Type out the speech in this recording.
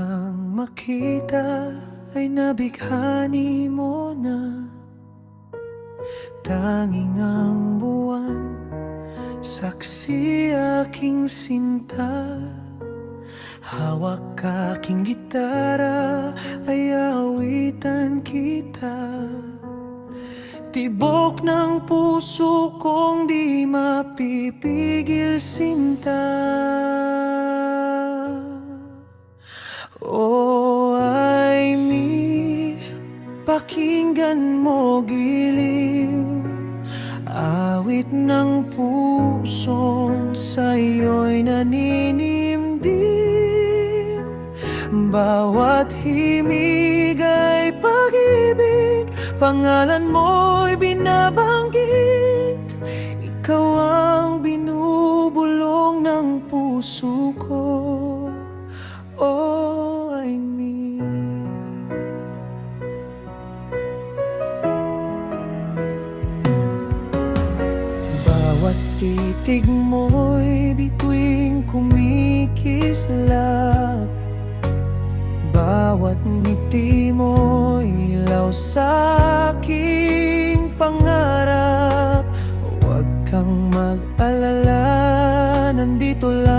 kang makita ay nabighani mo na. Tanging ang buwan, saksi aking sinta. Hawak aking gitara, ay awitan kita. Tibok ng puso kong di mapipigil sinta pakinggan mo giliw Awit ng pusong sa'yo'y naninimdim Bawat himig ay pag-ibig Pangalan mo'y binabanggit Bawat titig mo'y bituing kumikislap. Bawat ngiti mo'y ilaw sa aking pangarap. Huwag kang mag-alala, nandito lang